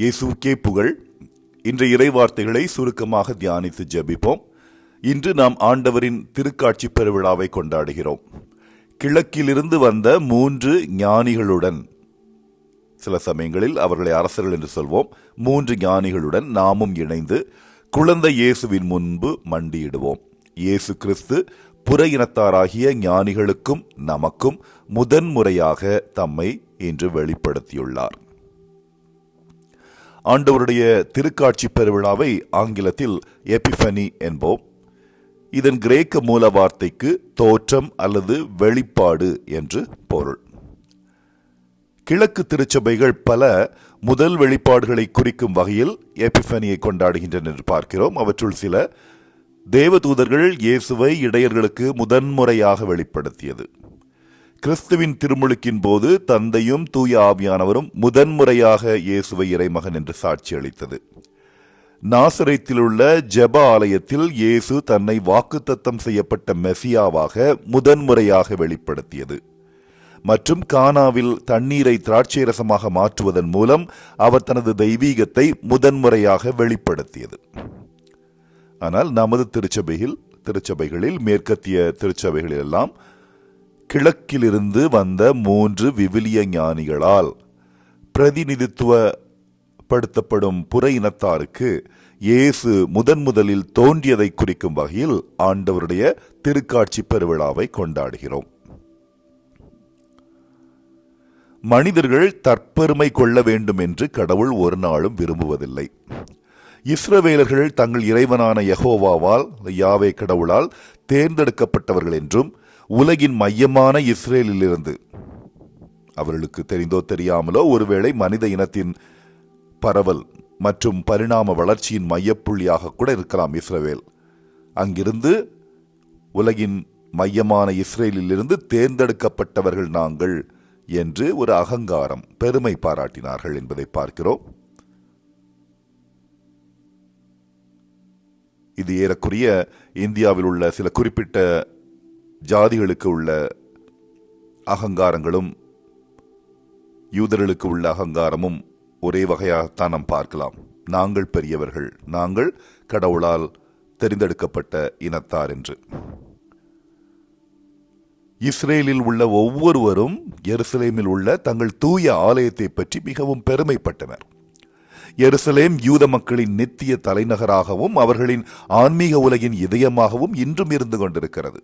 இயேசுக்கே புகழ். இன்றைய இறைவார்த்தைகளை சுருக்கமாக தியானித்து ஜபிப்போம். இன்று நாம் ஆண்டவரின் திருக்காட்சி பெருவிழாவை கொண்டாடுகிறோம். கிழக்கிலிருந்து வந்த மூன்று ஞானிகளுடன் சில சமயங்களில் அவர்களை அரசர்கள் என்று சொல்வோம் மூன்று ஞானிகளுடன் நாமும் இணைந்து குழந்தை இயேசுவின் முன்பு மண்டியிடுவோம். இயேசு கிறிஸ்து புற இனத்தாராகிய ஞானிகளுக்கும் நமக்கும் முதன்முறையாக தம்மை இன்று வெளிப்படுத்தியுள்ளார். ஆண்டவருடைய திருக்காட்சி பெருவிழாவை ஆங்கிலத்தில் எபிஃபனி என்போம். இதன் கிரேக்க மூல வார்த்தைக்கு தோற்றம் அல்லது வெளிப்பாடு என்று பொருள். கிழக்கு திருச்சபைகள் பல முதல் வெளிப்பாடுகளை குறிக்கும் வகையில் எபிஃபனியை கொண்டாடுகின்றன என்று பார்க்கிறோம். அவற்றுள் சில தேவதூதர்கள் இயேசுவை இடையர்களுக்கு முதன்முறையாக வெளிப்படுத்தியது. கிறிஸ்துவின் திருமுழுக்கின் போது தந்தையும் தூய ஆவியானவரும் முதன்முறையாக இயேசுவை இறைமகன் என்று சாட்சி அளித்தது நாசரைத்தில் உள்ள ஜெப ஆலயத்தில் இயேசு தன்னை வாக்குத்தத்தம் செய்யப்பட்ட மெசியாவாக முதன்முறையாக வெளிப்படுத்தியது. மற்றும் கானாவில் தண்ணீரை திராட்சை ரசமாக மாற்றுவதன் மூலம் அவர் தனது தெய்வீகத்தை முதன்முறையாக வெளிப்படுத்தியது. ஆனால் நமது திருச்சபையில் திருச்சபைகளில் மேற்கத்திய திருச்சபைகளில் எல்லாம் கிழக்கிலிருந்து வந்த மூன்று விவிலிய ஞானிகளால் பிரதிநிதித்துவப்படுத்தப்படும் புற இனத்தாருக்கு இயேசு முதன் முதலில் தோன்றியதை குறிக்கும் வகையில் ஆண்டவருடைய திருக்காட்சி பெருவிழாவை கொண்டாடுகிறோம். மனிதர்கள் தற்பெருமை கொள்ள வேண்டும் என்று கடவுள் ஒரு நாளும் விரும்புவதில்லை. இஸ்ரவேலர்கள் தங்கள் இறைவனான யகோவாவால் யாவே கடவுளால் தேர்ந்தெடுக்கப்பட்டவர்கள் என்றும் உலகின் மையமான இஸ்ரேலிலிருந்து. அவர்களுக்கு தெரிந்தோ தெரியாமலோ ஒருவேளை மனித இனத்தின் பரவல் மற்றும் பரிணாம வளர்ச்சியின் மையப்புள்ளியாக கூட இருக்கலாம் இஸ்ரேவேல். அங்கிருந்து உலகின் மையமான இஸ்ரேலிலிருந்து தேர்ந்தெடுக்கப்பட்டவர்கள் நாங்கள் என்று ஒரு அகங்காரம் பெருமை பாராட்டினார்கள் என்பதை பார்க்கிறோம். இது ஏறக்குறைய இந்தியாவில் உள்ள சில குறிப்பிட்ட ஜாதிகளுக்கு உள்ள அகங்காரங்களும் யூதர்களுக்கு உள்ள அகங்காரமும் ஒரே வகையாகத்தான் நாம் பார்க்கலாம். நாங்கள் பெரியவர்கள் நாங்கள் கடவுளால் தெரிந்தெடுக்கப்பட்ட இனத்தார் என்று. இஸ்ரேலில் உள்ள ஒவ்வொருவரும் எருசலேமில் உள்ள தங்கள் தூய ஆலயத்தை பற்றி மிகவும் பெருமைப்பட்டனர். எருசலேம் யூத மக்களின் நித்திய தலைநகராகவும் அவர்களின் ஆன்மீக உலகின் இதயமாகவும் இன்றும் இருந்து கொண்டிருக்கிறது.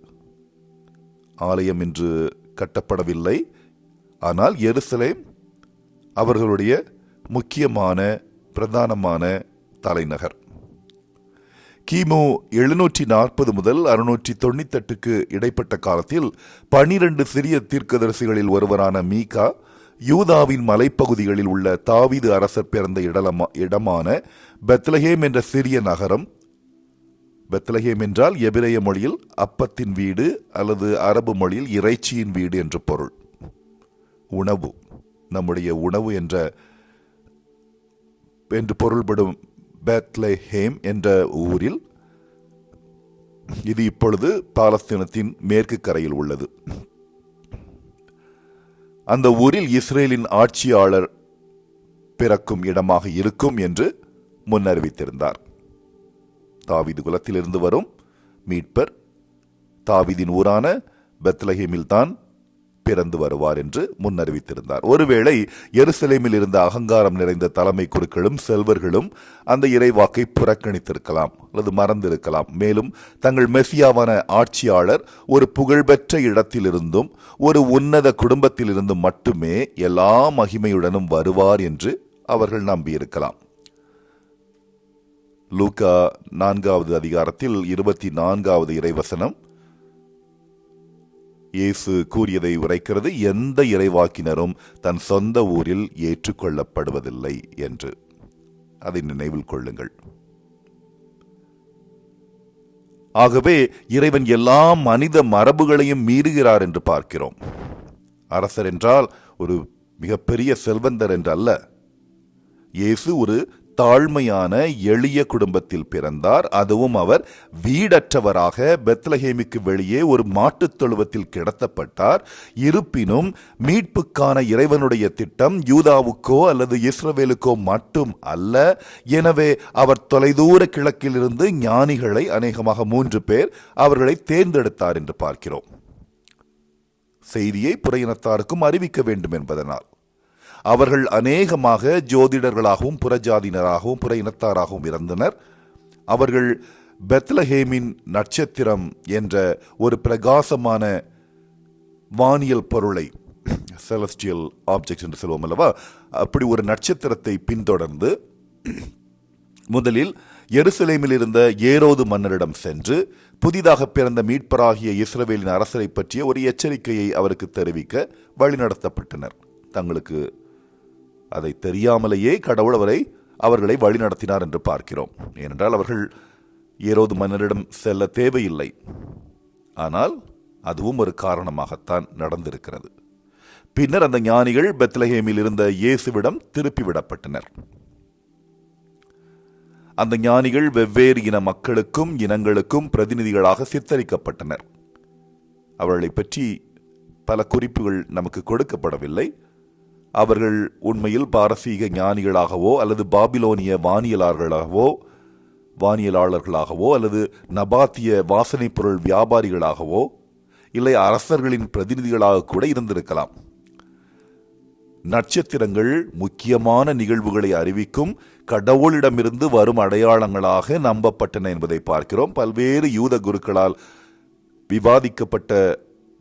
ஆலயம் இன்று கட்டப்படவில்லை. ஆனால் எருசலேம் அவர்களுடைய முக்கியமான பிரதானமான தலைநகர். கிமு எழுநூற்றி நாற்பது முதல் அறுநூற்றி தொண்ணூத்தெட்டுக்கு இடைப்பட்ட காலத்தில் பனிரெண்டு சிறிய தீர்க்கதரிசிகளில் ஒருவரான மீகா யூதாவின் மலைப்பகுதிகளில் உள்ள தாவீது அரசர் பிறந்த இடலமா இடமான பெத்லஹேம் என்ற சிறிய நகரம் பெத்லஹேம் என்றால் எபிரேய மொழியில் அப்பத்தின் வீடு அல்லது அரபு மொழியில் இறைச்சியின் வீடு என்று பொருள். உணவு நம்முடைய உணவு என்ற என்று பொருள்படும் பெத்லஹேம் என்ற ஊரில் இது இப்பொழுது பாலஸ்தீனத்தின் மேற்கு கரையில் உள்ளது. அந்த ஊரில் இஸ்ரேலின் ஆட்சியாளர் பிறக்கும் இடமாக இருக்கும் என்று முன்னறிவித்திருந்தார். தாவிது குலத்திலிருந்து வரும் மீட்பர் தாவிதின் ஊரான பெத்லஹேமில் தான் பிறந்து வருவார் என்று முன்னறிவித்திருந்தார். ஒருவேளை எருசலேமில் இருந்த அகங்காரம் நிறைந்த தலைமை குருக்களும் செல்வர்களும் அந்த இறைவாக்கை புறக்கணித்திருக்கலாம் அல்லது மறந்திருக்கலாம். மேலும் தங்கள் மெசியாவான ஆட்சியாளர் ஒரு புகழ்பெற்ற இடத்திலிருந்தும் ஒரு உன்னத குடும்பத்திலிருந்தும் மட்டுமே எல்லா மகிமையுடனும் வருவார் என்று அவர்கள் நம்பியிருக்கலாம். லூகா நான்காவது அதிகாரத்தில் இருபத்தி நான்காவது இறைவசனம். இயேசு கூறியதை உரைக்கிறது எந்த இறைவாக்கினரும் தன் சொந்த ஊரில் ஏற்றுக்கொள்ளப்படுவதில்லை என்று. அதை நினைவில் கொள்ளுங்கள். ஆகவே இறைவன் எல்லா மனித மரபுகளையும் மீறுகிறார் என்று பார்க்கிறோம். அரசர் என்றால் ஒரு மிகப்பெரிய செல்வந்தர் என்று அல்ல இயேசு ஒரு தாழ்மையான எளிய குடும்பத்தில் பிறந்தார். அதுவும் அவர் வீடற்றவராக பெத்லஹேமிக்கு வெளியே ஒரு மாட்டுத் தொழுவத்தில் கிடத்தப்பட்டார். இருப்பினும் மீட்புக்கான இறைவனுடைய திட்டம் யூதாவுக்கோ அல்லது இஸ்ரவேலுக்கோ மட்டும் அல்ல. எனவே அவர் தொலைதூர கிழக்கிலிருந்து ஞானிகளை அநேகமாக மூன்று பேர் அவர்களை தேர்ந்தெடுத்தார் என்று பார்க்கிறோம். செய்தியை புறையினத்தாருக்கும் அறிவிக்க வேண்டும் என்பதனால். அவர்கள் அநேகமாக ஜோதிடர்களாகவும் புறஜாதியினராகவும் புற இனத்தாராகவும் இருந்தனர் அவர்கள் பெத்லஹேமின் நட்சத்திரம் என்ற ஒரு பிரகாசமான வானியல் பொருளை செலஸ்டியல் ஆப்ஜெக்ட் என்று சொல்லுவோம் அல்லவா அப்படி ஒரு நட்சத்திரத்தை பின்தொடர்ந்து முதலில் எருசலேமில் இருந்த ஏரோது மன்னரிடம் சென்று புதிதாக பிறந்த மீட்பராகிய இஸ்ரவேலின் அரசரை பற்றிய ஒரு எச்சரிக்கையை அவருக்கு தெரிவிக்க வழிநடத்தப்பட்டனர். தங்களுக்கு அதை தெரியாமலேயே கடவுள் அவரை அவர்களை வழிநடத்தினார் என்று பார்க்கிறோம். ஏனென்றால் அவர்கள் ஏரோது மன்னரிடம் செல்ல தேவையில்லை. ஆனால் அதுவும் ஒரு காரணமாகத்தான் நடந்திருக்கிறது. பின்னர் அந்த ஞானிகள் பெத்லஹேமில் இருந்த இயேசுவிடம் திருப்பிவிடப்பட்டனர் அந்த ஞானிகள் வெவ்வேறு இன மக்களுக்கும் இனங்களுக்கும் பிரதிநிதிகளாக சித்தரிக்கப்பட்டனர். அவர்களை பற்றி பல குறிப்புகள் நமக்கு கொடுக்கப்படவில்லை. அவர்கள் உண்மையில் பாரசீக ஞானிகளாகவோ அல்லது பாபிலோனிய வானியலாளர்களாகவோ வானியலாளர்களாகவோ அல்லது நபாத்திய வாசனைப் பொருள் வியாபாரிகளாகவோ இல்லை அரசர்களின் பிரதிநிதிகளாக கூட இருந்திருக்கலாம். நட்சத்திரங்கள் முக்கியமான நிகழ்வுகளை அறிவிக்கும் கடவுளிடமிருந்து வரும் அடையாளங்களாக நம்பப்பட்டன என்பதை பார்க்கிறோம். பல்வேறு யூத குருக்களால் விவாதிக்கப்பட்ட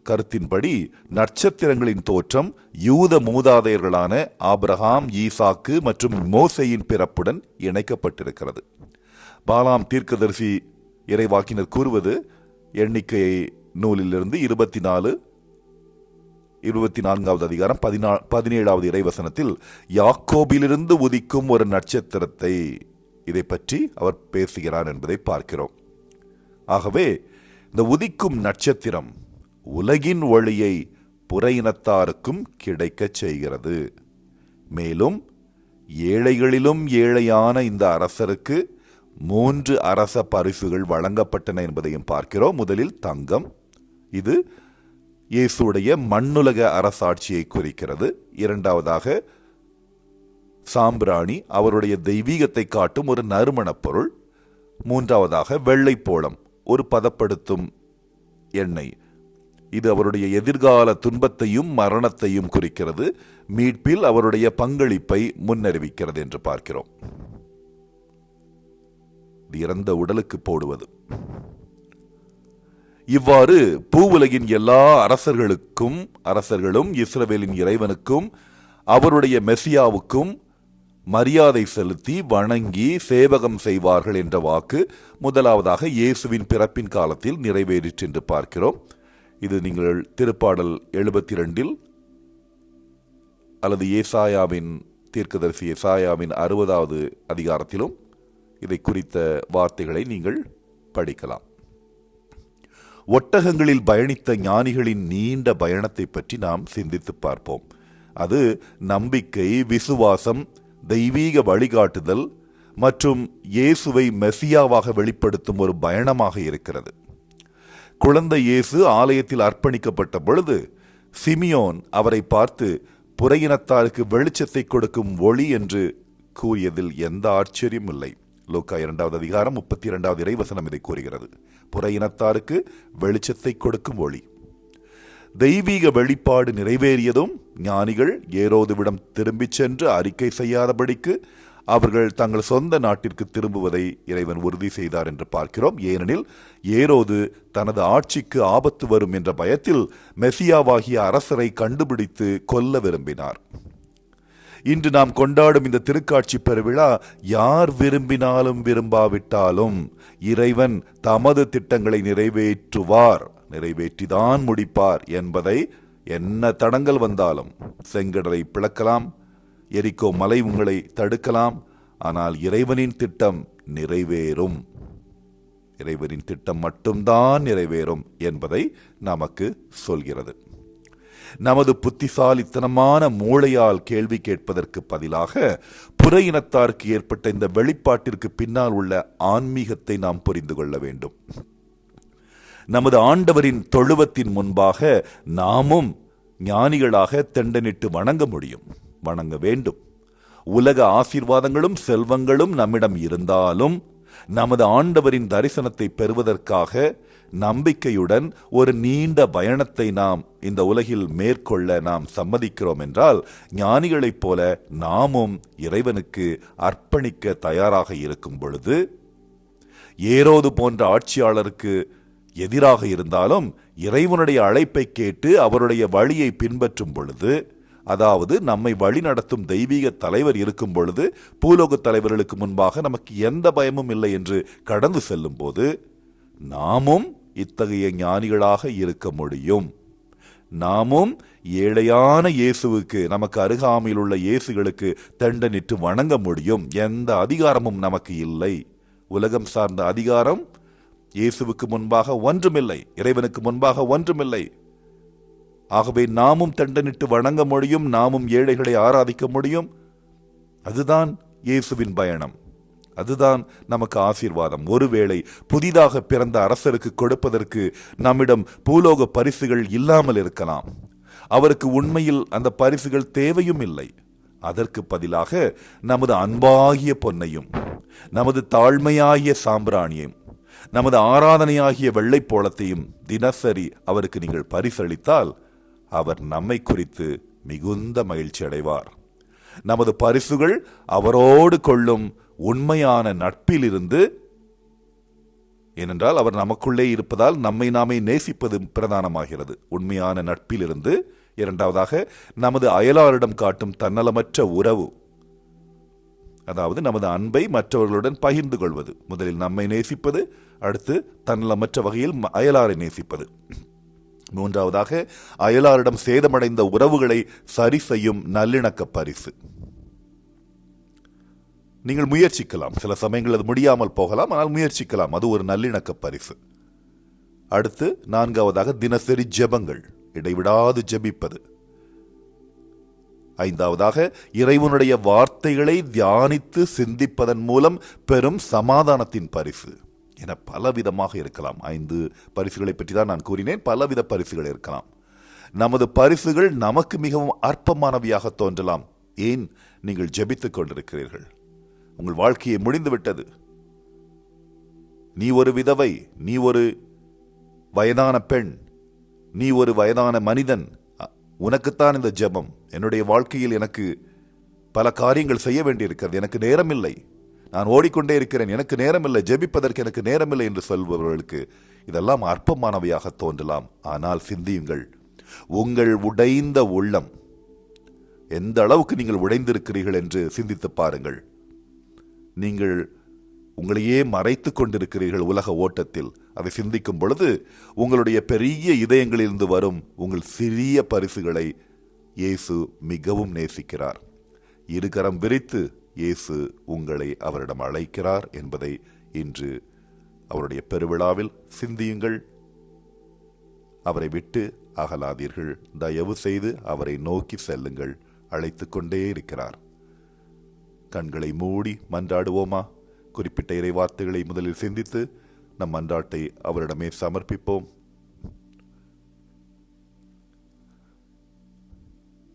கருத்தின்படி நட்சத்திரங்களின் தோற்றம் யூத மூதாதையர்களான ஆப்ரஹாம் ஈசாக்கு மற்றும் மோசையின் பிறப்புடன் இணைக்கப்பட்டிருக்கிறது. பாலாம் தீர்க்கதரிசி இறைவாக்கினர் கூறுவது எண்ணிக்கை நூலிலிருந்து இருபத்தி நாலு இருபத்தி நான்காவது அதிகாரம் பதினா பதினேழாவது இறைவசனத்தில் யாக்கோபிலிருந்து உதிக்கும் ஒரு நட்சத்திரத்தை இதை பற்றி அவர் பேசுகிறார் என்பதை பார்க்கிறோம். ஆகவே இந்த உதிக்கும் நட்சத்திரம் உலகின் ஒளியை புற இனத்தாருக்கும் கிடைக்கச் செய்கிறது. மேலும் ஏழைகளிலும் ஏழையான இந்த அரசருக்கு மூன்று அரச பரிசுகள் வழங்கப்பட்டன என்பதையும் பார்க்கிறோம். முதலில் தங்கம். இது இயேசுடைய மண்ணுலக அரசாட்சியை குறிக்கிறது. இரண்டாவதாக சாம்பிராணி. அவருடைய தெய்வீகத்தை காட்டும் ஒரு நறுமணப் பொருள். மூன்றாவதாக வெள்ளைப்போளம் ஒரு பதப்படுத்தும் எண்ணெய். இது அவருடைய எதிர்கால துன்பத்தையும் மரணத்தையும் குறிக்கிறது. மீட்பில் அவருடைய பங்களிப்பை முன்னறிவிக்கிறது என்று பார்க்கிறோம். இறந்த உடலுக்கு போடுவது. இவ்வாறு பூவுலகின் எல்லா அரசர்களுக்கும் அரசர்களும் இஸ்ரவேலின் இறைவனுக்கும் அவருடைய மெசியாவுக்கும் மரியாதை செலுத்தி வணங்கி சேவகம் செய்வார்கள் என்ற வாக்கு முதலாவதாக இயேசுவின் பிறப்பின் காலத்தில் நிறைவேறிற்று என்று பார்க்கிறோம். இது நீங்கள் திருப்பாடல் எழுபத்தி ரெண்டில் அல்லது ஏசாயாவின் தீர்க்கதரிசி ஏசாயாவின் அறுபதாவது அதிகாரத்திலும் இதை குறித்த வார்த்தைகளை நீங்கள் படிக்கலாம். ஒட்டகங்களில் பயணித்த ஞானிகளின் நீண்ட பயணத்தை பற்றி நாம் சிந்தித்து பார்ப்போம். அது நம்பிக்கை விசுவாசம் தெய்வீக வழிகாட்டுதல் மற்றும் இயேசுவை மெசியாவாக வெளிப்படுத்தும் ஒரு பயணமாக இருக்கிறது. குழந்தை இயேசு ஆலயத்தில் அர்ப்பணிக்கப்பட்ட பொழுது சிமியோன் அவரை பார்த்து புறையினத்தாருக்கு வெளிச்சத்தை கொடுக்கும் ஒளி என்று கூறியதில் எந்த ஆச்சரியம் இல்லை. லோக்கா இரண்டாவது அதிகாரம் முப்பத்தி இரண்டாவது இறைவசனம் இதை கூறுகிறது. புற இனத்தாருக்கு வெளிச்சத்தை கொடுக்கும் ஒளி. தெய்வீக வெளிப்பாடு நிறைவேறியதும் ஞானிகள் ஏரோதுவிடம் திரும்பிச் சென்று அறிக்கை செய்யாதபடிக்கு அவர்கள் தங்கள் சொந்த நாட்டிற்கு திரும்புவதை இறைவன் உறுதி செய்தார் என்று பார்க்கிறோம். ஏனெனில் ஏரோது தனது ஆட்சிக்கு ஆபத்து வரும் என்ற பயத்தில் மெசியாவாகிய அரசரை கண்டுபிடித்து கொல்ல விரும்பினார். இன்று நாம் கொண்டாடும் இந்த திருக்காட்சி பெருவிழா யார் விரும்பினாலும் விரும்பாவிட்டாலும் இறைவன் தமது திட்டங்களை நிறைவேற்றுவார். நிறைவேற்றிதான் முடிப்பார் என்பதை என்ன தடங்கள் வந்தாலும் செங்கடலை பிளக்கலாம். எரிக்கோ மலை உங்களை தடுக்கலாம். ஆனால் இறைவனின் திட்டம் நிறைவேறும். இறைவனின் திட்டம் மட்டும்தான் நிறைவேறும் என்பதை நமக்கு சொல்கிறது. நமது புத்திசாலித்தனமான மூளையால் கேள்வி கேட்பதற்கு பதிலாக புற இனத்தாருக்கு ஏற்பட்ட இந்த வெளிப்பாட்டிற்கு பின்னால் உள்ள ஆன்மீகத்தை நாம் புரிந்து கொள்ள வேண்டும். நமது ஆண்டவரின் தொழுவத்தின் முன்பாக நாமும் ஞானிகளாக தெண்டனிட்டு வணங்க முடியும். வணங்க வேண்டும். உலக ஆசீர்வாதங்களும் செல்வங்களும் நம்மிடம் இருந்தாலும் நமது ஆண்டவரின் தரிசனத்தை பெறுவதற்காக நம்பிக்கையுடன் ஒரு நீண்ட பயணத்தை நாம் இந்த உலகில் மேற்கொள்ள நாம் சம்மதிக்கிறோம் என்றால் ஞானிகளைப் போல நாமும் இறைவனுக்கு அர்ப்பணிக்க தயாராக இருக்கும் பொழுது ஏரோது போன்ற ஆட்சியாளருக்கு எதிராக இருந்தாலும் இறைவனுடைய அழைப்பை கேட்டு அவருடைய வழியை பின்பற்றும் பொழுது அதாவது நம்மை வழிநடத்தும் தெய்வீக தலைவர் இருக்கும் பொழுது பூலோக தலைவர்களுக்கு முன்பாக நமக்கு எந்த பயமும் இல்லை என்று கடந்து செல்லும் போது நாமும் இத்தகைய ஞானிகளாக இருக்க முடியும். நாமும் ஏழையான இயேசுவுக்கு நமக்கு அருகாமையில் உள்ள இயேசுகளுக்கு தண்டனிட்டு வணங்க முடியும். எந்த அதிகாரமும் நமக்கு இல்லை. உலகம் சார்ந்த அதிகாரம் இயேசுவுக்கு முன்பாக ஒன்றுமில்லை. இறைவனுக்கு முன்பாக ஒன்றுமில்லை. ஆகவே நாமும் தண்டனிட்டு வணங்க முடியும் நாமும் ஏழைகளை ஆராதிக்க முடியும். அதுதான் இயேசுவின் பயணம். அதுதான் நமக்கு ஆசீர்வாதம். ஒருவேளை புதிதாக பிறந்த அரசருக்கு கொடுப்பதற்கு நம்மிடம் பூலோக பரிசுகள் இல்லாமல் இருக்கலாம். அவருக்கு உண்மையில் அந்த பரிசுகள் தேவையும் இல்லை. அதற்கு பதிலாக நமது அன்பாகிய பொன்னையும் நமது தாழ்மையாகிய சாம்பிராணியையும் நமது ஆராதனையாகிய வெள்ளைப்போளத்தையும் தினசரி அவருக்கு நீங்கள் பரிசளித்தால் அவர் நம்மை குறித்து மிகுந்த மகிழ்ச்சி அடைவார். நமது பரிசுகள் அவரோடு கொள்ளும் உண்மையான நட்பிலிருந்து ஏனென்றால் அவர் நமக்குள்ளே இருப்பதால் நம்மை நாமே நேசிப்பது பிரதானமாகிறது. உண்மையான நட்பிலிருந்து இரண்டாவதாக நமது அயலாரிடம் காட்டும் தன்னலமற்ற உறவு அதாவது நமது அன்பை மற்றவர்களுடன் பகிர்ந்து கொள்வது. முதலில் நம்மை நேசிப்பது அடுத்து தன்னலமற்ற வகையில் அயலாரை நேசிப்பது. மூன்றாவதாக அயலாரிடம் சேதமடைந்த உறவுகளை சரி செய்யும் நல்லிணக்க பரிசு. நீங்கள் முயற்சிக்கலாம். சில சமயங்கள் அது முடியாமல் போகலாம் ஆனால் முயற்சிக்கலாம். அது ஒரு நல்லிணக்க பரிசு. அடுத்து நான்காவதாக தினசரி ஜெபங்கள். இடைவிடாது ஜெபிப்பது. ஐந்தாவதாக இறைவனுடைய வார்த்தைகளை தியானித்து சிந்திப்பதன் மூலம் பெரும் சமாதானத்தின் பரிசு. என பலவிதமாக இருக்கலாம். ஐந்து பரிசுகளை பற்றி தான் நான் கூறினேன். பலவித பரிசுகள் இருக்கலாம். நமது பரிசுகள் நமக்கு மிகவும் அற்பமானவையாக தோன்றலாம். ஏன்? நீங்கள் ஜெபித்துக் கொண்டிருக்கிறீர்கள். உங்கள் வாழ்க்கையை முடிந்துவிட்டது. நீ ஒரு விதவை நீ ஒரு வயதான பெண் நீ ஒரு வயதான மனிதன். உனக்குத்தான் இந்த ஜெபம். என்னுடைய வாழ்க்கையில் எனக்கு பல காரியங்கள் செய்ய வேண்டியிருக்கிறது. எனக்கு நேரமில்லை. நான் ஓடிக்கொண்டே இருக்கிறேன். எனக்கு நேரமில்லை. ஜெபிப்பதற்கு எனக்கு நேரமில்லை என்று சொல்பவர்களுக்கு இதெல்லாம் அற்பமானவையாக தோன்றலாம். ஆனால் சிந்தியுங்கள். உங்கள் உடைந்த உள்ளம் எந்த அளவுக்கு நீங்கள் உடைந்திருக்கிறீர்கள் என்று சிந்தித்து பாருங்கள். நீங்கள் உங்களையே மறைத்துக் கொண்டிருக்கிறீர்கள் உலக ஓட்டத்தில். அதை சிந்திக்கும் பொழுது உங்களுடைய பெரிய இதயங்களிலிருந்து வரும் உங்கள் சிறிய பரிசுகளை இயேசு மிகவும் நேசிக்கிறார். இருகரம் விரித்து இயேசு உங்களை அவரிடம் அழைக்கிறார் என்பதை இன்று அவருடைய பெருவிழாவில் சிந்தியுங்கள். அவரை விட்டு அகலாதீர்கள். தயவு செய்து அவரை நோக்கி செல்லுங்கள். அழைத்து கொண்டே இருக்கிறார். கண்களை மூடி மன்றாடுவோமா? குறிப்பிட்ட இறை வார்த்தைகளை முதலில் சிந்தித்து நம் மன்றாட்டை அவரிடமே சமர்ப்பிப்போம்.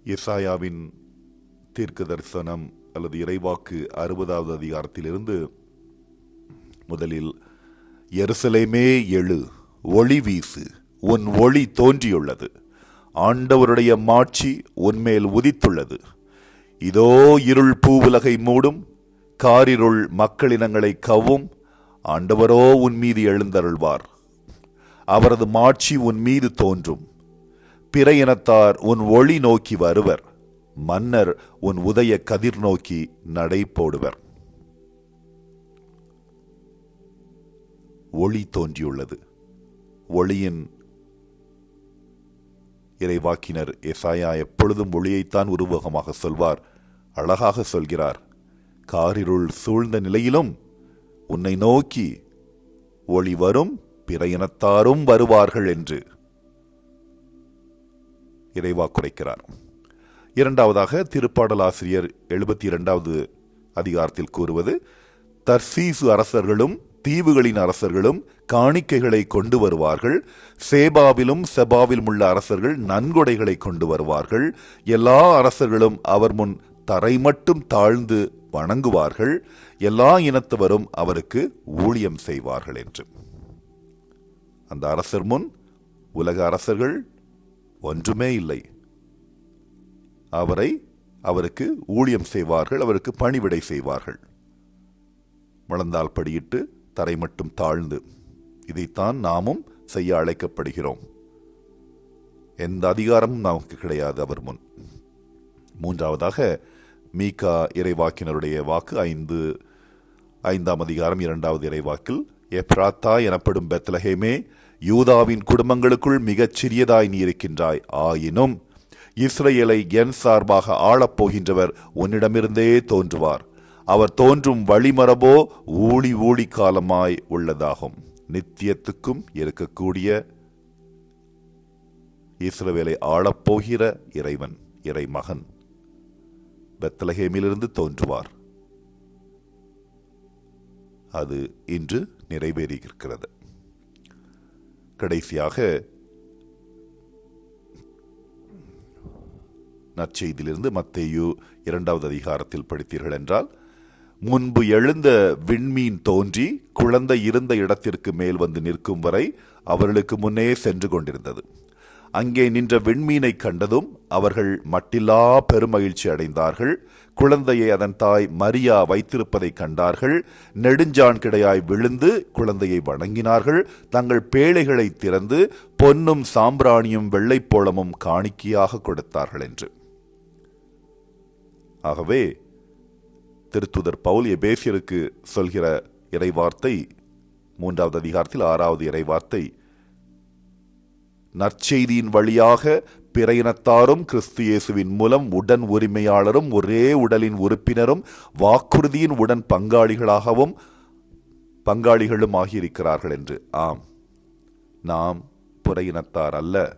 இசாயாவின் தீர்க்க தரிசனம் அல்லது இறைவாக்கு அறுபதாவது அதிகாரத்திலிருந்து முதலில் எருசலேமே எழு ஒளி வீசு உன் ஒளி தோன்றியுள்ளது. ஆண்டவருடைய மாட்சி உன்மேல் உதித்துள்ளது. இதோ இருள் பூவுலகை மூடும் காரிருள் மக்களினங்களை கவ்வும் ஆண்டவரோ உன் மீது எழுந்தருள்வார். அவரது மாட்சி உன் மீது தோன்றும். பிற இனத்தார் உன் ஒளி நோக்கி வருவர். மன்னர் உன் உதய கதிர் நோக்கி நடை போடுவர். ஒளி தோன்றியுள்ளது. ஒளியின் இறைவாக்கினர் எசாயா எப்பொழுதும் ஒளியைத்தான் உருவகமாக சொல்வார். அழகாக சொல்கிறார். காரிருள் சூழ்ந்த நிலையிலும் உன்னை நோக்கி ஒளி வரும் பிற இனத்தாரும் வருவார்கள் என்று இறைவா குறைக்கிறார். இரண்டாவதாக திருப்பாடல் ஆசிரியர் எழுபத்தி இரண்டாவது அதிகாரத்தில் கூறுவது தர்சீசு அரசர்களும் தீவுகளின் அரசர்களும் காணிக்கைகளை கொண்டு வருவார்கள் சேபாவிலும் செபாவிலும் உள்ள அரசர்கள் நன்கொடைகளை கொண்டு வருவார்கள் எல்லா அரசர்களும் அவர் முன் தரை மட்டும் தாழ்ந்து வணங்குவார்கள் எல்லா இனத்தவரும் அவருக்கு ஊழியம் செய்வார்கள் என்று. அந்த அரசர் முன் உலக அரசர்கள் ஒன்றுமே இல்லை. அவரை அவருக்கு ஊழியம் செய்வார்கள் அவருக்கு பணிவிடை செய்வார்கள். முழந்தால் படியிட்டு தரை மட்டும் தாழ்ந்து. இதைத்தான் நாமும் செய்ய அழைக்கப்படுகிறோம். எந்த அதிகாரமும் நமக்கு கிடையாது அவர் முன். மூன்றாவதாக மீகா இறைவாக்கினருடைய வாக்கு ஐந்து ஐந்தாம் அதிகாரம் இரண்டாவது இறைவாக்கில் எப்ராத்தா எனப்படும் பெத்லஹேமே யூதாவின் குடும்பங்களுக்குள் மிகச் சிறியதாய் நீ இருக்கின்றாய். ஆயினும் இஸ்ரேலை என் சார்பாக ஆளப் போகின்றவர் உன்னிடமிருந்தே தோன்றுவார். அவர் தோன்றும் வழிமரபோ ஊழி ஊழி காலமாய் உள்ளதாகும். நித்தியத்துக்கும் இருக்கக்கூடிய இஸ்ரவேலை ஆளப்போகிற இறைவன் இறைமகன் பெத்லஹேமிலிருந்து தோன்றுவார். அது இன்று நிறைவேறியிருக்கிறது. கடைசியாக நற்செய்தியிலிருந்து மத்தேயு இரண்டாவது அதிகாரத்தில் படித்தீர்கள் என்றால் முன்பு எழுந்த விண்மீன் தோன்றி குழந்தை இருந்த இடத்திற்கு மேல் வந்து நிற்கும் வரை அவர்களுக்கு முன்னே சென்று கொண்டிருந்தது. அங்கே நின்ற விண்மீனை கண்டதும் அவர்கள் மட்டில்லா பெருமகிழ்ச்சி அடைந்தார்கள். குழந்தையை அதன் தாய் மரியா வைத்திருப்பதை கண்டார்கள். நெடுஞ்சான் கிடையாய் விழுந்து குழந்தையை வணங்கினார்கள். தங்கள் பேழைகளை திறந்து பொன்னும் சாம்பிராணியும் வெள்ளைப்போளமும் காணிக்கையாக கொடுத்தார்கள் என்று. ஆகவே திருத்துதர் பவுல் எபேசியருக்கு சொல்கிற இறைவார்த்தை மூன்றாவது அதிகாரத்தில் ஆறாவது இறைவார்த்தை நற்செய்தியின் வழியாக பிற இனத்தாரும் கிறிஸ்து இயேசுவின் மூலம் உடன் உரிமையாளரும் ஒரே உடலின் உறுப்பினரும் வாக்குறுதியின் உடன் பங்காளிகளாகவும் பங்காளிகளும் ஆகியிருக்கிறார்கள் என்று. ஆம். நாம் பிற இனத்தார் அல்ல.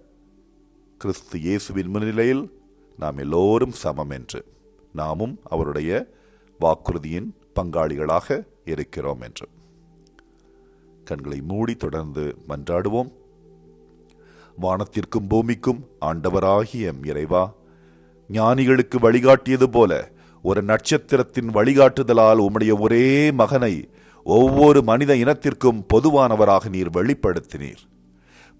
கிறிஸ்து இயேசுவின் முன்னிலையில் நாம் எல்லோரும் சமம் என்று. நாமும் அவருடைய வாக்குறுதியின் பங்காளிகளாக இருக்கிறோம் என்று. கண்களை மூடி தொடர்ந்து மன்றாடுவோம். வானத்திற்கும் பூமிக்கும் ஆண்டவராகிய இறைவா ஞானிகளுக்கு வழிகாட்டியது போல ஒரு நட்சத்திரத்தின் வழிகாட்டுதலால் உம்முடைய ஒரே மகனை ஒவ்வொரு மனித இனத்திற்கும் பொதுவானவராக நீர் வெளிப்படுத்தினீர்.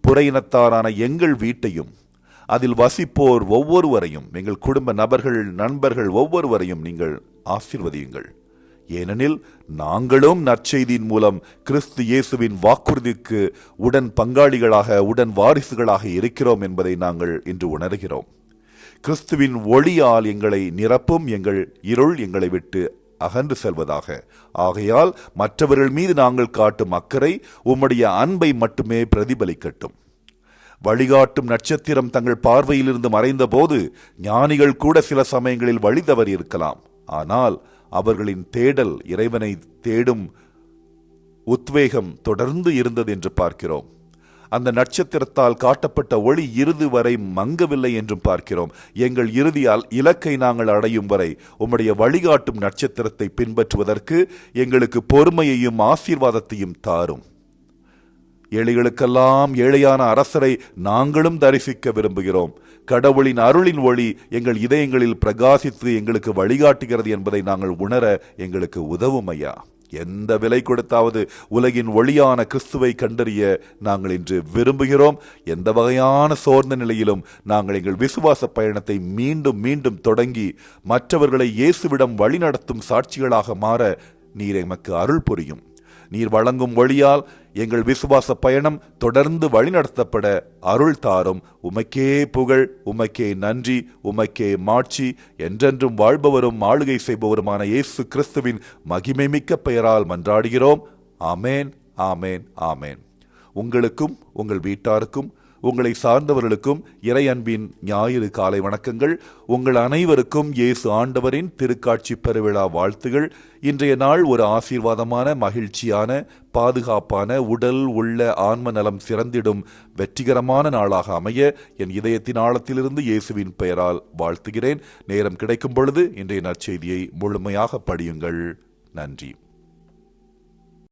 புற இனத்தாரான எங்கள் வீட்டையும் அதில் வசிப்போர் ஒவ்வொருவரையும் எங்கள் குடும்ப நபர்கள் நண்பர்கள் ஒவ்வொருவரையும் நீங்கள் ஆசிர்வதியுங்கள். ஏனெனில் நாங்களும் நற்செய்தியின் மூலம் கிறிஸ்து இயேசுவின் வாக்குறுதிக்கு உடன் பங்காளிகளாக உடன் வாரிசுகளாக இருக்கிறோம் என்பதை நாங்கள் இன்று உணர்கிறோம். கிறிஸ்துவின் ஒளியால் எங்களை நிரப்பும் எங்கள் இருள் எங்களை விட்டு அகன்று செல்வதாக. ஆகையால் மற்றவர்கள் மீது நாங்கள் காட்டும் அக்கறை உம்முடைய அன்பை மட்டுமே பிரதிபலிக்கட்டும். வழிகாட்டும் நட்சத்திரம் தங்கள் பார்வையிலிருந்து மறைந்தபோது ஞானிகள் கூட சில சமயங்களில் வழி தவறி இருக்கலாம். ஆனால் அவர்களின் தேடல் இறைவனை தேடும் உத்வேகம் தொடர்ந்து இருந்தது என்று பார்க்கிறோம். அந்த நட்சத்திரத்தால் காட்டப்பட்ட ஒளி இறுதி வரை மங்கவில்லை என்றும் பார்க்கிறோம். எங்கள் இறுதியால் இலக்கை நாங்கள் அடையும் வரை உம்முடைய வழிகாட்டும் நட்சத்திரத்தை பின்பற்றுவதற்கு எங்களுக்கு பொறுமையையும் ஆசீர்வாதத்தையும் தாரும். ஏழைகளுக்கெல்லாம் ஏழையான அரசரை நாங்களும் தரிசிக்க விரும்புகிறோம். கடவுளின் அருளின் ஒளி எங்கள் இதயங்களில் பிரகாசித்து எங்களுக்கு வழிகாட்டுகிறது என்பதை நாங்கள் உணர எங்களுக்கு உதவும் ஐயா எந்த விலை கொடுத்தாவது உலகின் ஒளியான கிறிஸ்துவை கண்டறிய நாங்கள் இன்று விரும்புகிறோம். எந்த வகையான சோர்ந்த நிலையிலும் நாங்கள் எங்கள் விசுவாச பயணத்தை மீண்டும் மீண்டும் தொடங்கி மற்றவர்களை இயேசுவிடம் வழிநடத்தும் சாட்சிகளாக மாற நீர் எமக்கு அருள் புரியும். நீர் வழங்கும் வழியால் எங்கள் விசுவாச பயணம் தொடர்ந்து வழிநடத்தப்பட அருள் தாரும். உமக்கே புகழ் உமக்கே நன்றி உமக்கே மாட்சி. என்றென்றும் வாழ்பவரும் ஆளுகை செய்பவருமான இயேசு கிறிஸ்துவின் மகிமைமிக்க பெயரால் மன்றாடுகிறோம். ஆமேன் ஆமேன் ஆமேன். உங்களுக்கும் உங்கள் வீட்டாருக்கும் உங்களை சார்ந்தவர்களுக்கும் இறை அன்பின் ஞாயிறு காலை வணக்கங்கள். உங்கள் அனைவருக்கும் இயேசு ஆண்டவரின் திருக்காட்சி பெருவிழா வாழ்த்துகள். இன்றைய நாள் ஒரு ஆசீர்வாதமான மகிழ்ச்சியான பாதுகாப்பான உடல் உள்ள ஆன்ம நலம் சிறந்திடும் வெற்றிகரமான நாளாக அமைய என் இதயத்தின் ஆழத்திலிருந்து இயேசுவின் பெயரால் வாழ்த்துகிறேன். நேரம் கிடைக்கும் பொழுது இன்றைய நற்செய்தியை முழுமையாக படியுங்கள். நன்றி.